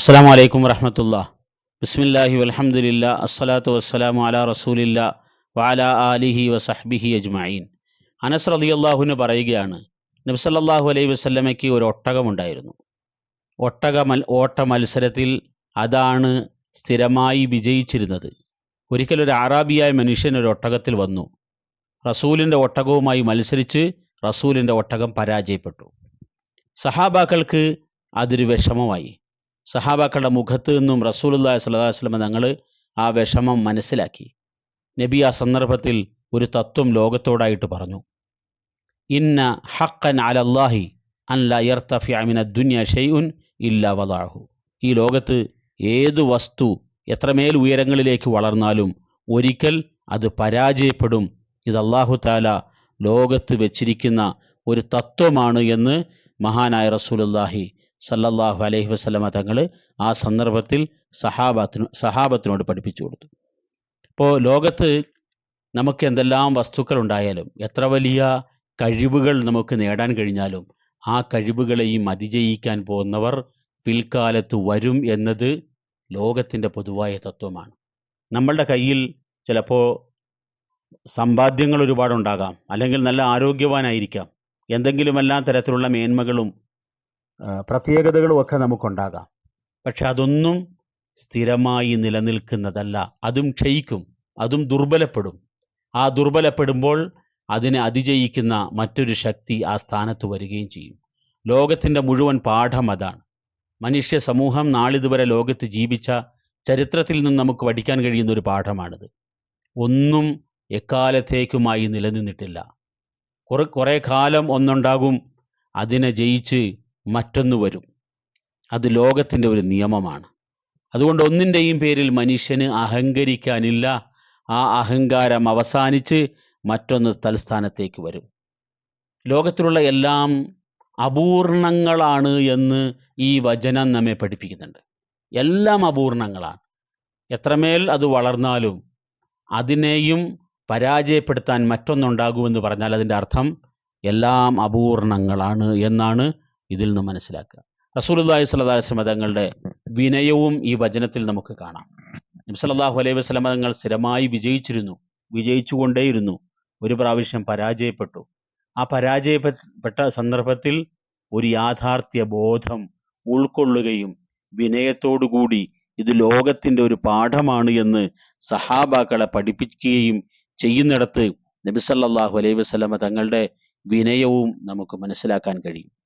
അസ്സാം വലൈക്കും വറഹമത്തുള്ള. ബിസ്മില്ലാഹി വലഹമുല്ല അസ്സലാത്തു വസ്സലാം അല റസൂലില്ല വാല ആലിഹി വസഹ്ബിഹി അജ്മായിൻ അനസ് റളിയല്ലാഹുവിന് പറയുകയാണ് നബ്സല്ലാഹു അലൈഹി വസ്ലമയ്ക്ക് ഒരു ഒട്ടകമുണ്ടായിരുന്നു ഒട്ടക മൽ ഓട്ട മത്സരത്തിൽ അതാണ് സ്ഥിരമായി വിജയിച്ചിരുന്നത്. ഒരിക്കൽ ഒരു ആറാബിയായ മനുഷ്യൻ ഒരു ഒട്ടകത്തിൽ വന്നു. റസൂലിന്റെ ഒട്ടകവുമായി മത്സരിച്ച് റസൂലിന്റെ ഒട്ടകം പരാജയപ്പെട്ടു. സഹാബാക്കൾക്ക് അതൊരു വിഷമമായി. സഹാബാക്കളുടെ മുഖത്ത് നിന്നും റസൂലുല്ലാ അലൈഹി വസല്ലം തങ്ങൾ ആ വിഷമം മനസ്സിലാക്കി. നബി ആ സന്ദർഭത്തിൽ ഒരു തത്വം ലോകത്തോടായിട്ട് പറഞ്ഞു. ഇന്ന ഹക്കൻ അലല്ലാഹി വലാഹു ഈ ലോകത്ത് ഏത് വസ്തു എത്രമേൽ ഉയരങ്ങളിലേക്ക് വളർന്നാലും ഒരിക്കൽ അത് പരാജയപ്പെടും. ഇത് അള്ളാഹു താല ലോകത്ത് വെച്ചിരിക്കുന്ന ഒരു തത്വമാണ് എന്ന് മഹാനായ റസൂലുല്ലാഹി സല്ലല്ലാഹു അലൈഹി വസ്ലമ തങ്ങൾ ആ സന്ദർഭത്തിൽ സഹാബത്തിന് സഹാബത്തിനോട് പഠിപ്പിച്ചു കൊടുത്തു. ഇപ്പോൾ ലോകത്ത് നമുക്ക് എന്തെല്ലാം വസ്തുക്കൾ ഉണ്ടായാലും എത്ര വലിയ കഴിവുകൾ നമുക്ക് നേടാൻ കഴിഞ്ഞാലും ആ കഴിവുകളെയും അതിജയിക്കാൻ പോകുന്നവർ പിൽക്കാലത്ത് വരും എന്നത് ലോകത്തിന്റെ പൊതുവായ തത്വമാണ്. നമ്മളുടെ കയ്യിൽ ചിലപ്പോൾ സമ്പാദ്യങ്ങൾ ഒരുപാടുണ്ടാകാം അല്ലെങ്കിൽ നല്ല ആരോഗ്യവാനായിരിക്കാം എന്തെങ്കിലും എല്ലാ തരത്തിലുള്ള മേന്മകളും ആ, പ്രത്യേകതകളും ഒക്കെ നമുക്കുണ്ടാകാം. പക്ഷെ അതൊന്നും സ്ഥിരമായി നിലനിൽക്കുന്നതല്ല. അതും ക്ഷയിക്കും. അതും ദുർബലപ്പെടും. ആ ദുർബലപ്പെടുമ്പോൾ അതിനെ അതിജയിക്കുന്ന മറ്റൊരു ശക്തി ആ സ്ഥാനത്ത് വരികയും ചെയ്യും. ലോകത്തിന്റെ മുഴുവൻ പാഠം അതാണ്. മനുഷ്യ സമൂഹം നാളിതുവരെ ലോകത്ത് ജീവിച്ച ചരിത്രത്തിൽ നിന്ന് നമുക്ക് പഠിക്കാൻ കഴിയുന്ന ഒരു പാഠമാണിത്. ഒന്നും എക്കാലത്തേക്കുമായി നിലനിന്നിട്ടില്ല. കുറെ കുറേ കാലം ഒന്നുണ്ടാകും അതിനെ ജയിച്ച് മറ്റൊന്ന് വരും. അത് ലോകത്തിന്റെ ഒരു നിയമമാണ്. അതുകൊണ്ട് ഒന്നിന്റെയും പേരിൽ മനുഷ്യന് അഹങ്കരിക്കാനില്ല. ആ അഹങ്കാരം അവസാനിച്ച് മറ്റൊന്ന് തൽസ്ഥാനത്തേക്ക് വരും. ലോകത്തിലുള്ള എല്ലാം അപൂർണങ്ങളാണ് എന്ന് ഈ വചനം നമ്മെ പഠിപ്പിക്കുന്നുണ്ട്. എല്ലാം അപൂർണങ്ങളാണ്. എത്രമേൽ അത് വളർന്നാലും അതിനെയും പരാജയപ്പെടുത്താൻ മറ്റൊന്നുണ്ടാകുമെന്ന് പറഞ്ഞാൽ അതിന്റെ അർത്ഥം എല്ലാം അപൂർണങ്ങളാണ് എന്നാണ് ഇതിൽ നിന്ന് മനസ്സിലാക്കുക. റസൂലുല്ലാഹി വസല്ലം തങ്ങളുടെ വിനയവും ഈ വചനത്തിൽ നമുക്ക് കാണാം. നബ്സലാഹു അലൈഹി വസ്ലമ തങ്ങൾ സ്ഥിരമായി വിജയിച്ചിരുന്നു വിജയിച്ചുകൊണ്ടേയിരുന്നു. ഒരു പ്രാവശ്യം പരാജയപ്പെട്ടു. ആ പരാജയപ്പെട്ട സന്ദർഭത്തിൽ ഒരു യാഥാർത്ഥ്യ ബോധം ഉൾക്കൊള്ളുകയും വിനയത്തോടുകൂടി ഇത് ലോകത്തിന്റെ ഒരു പാഠമാണ് എന്ന് സഹാബാക്കളെ പഠിപ്പിക്കുകയും ചെയ്യുന്നിടത്ത് നബിസല്ലാഹു അലൈഹി വസ്ലമ തങ്ങളുടെ വിനയവും നമുക്ക് മനസ്സിലാക്കാൻ കഴിയും.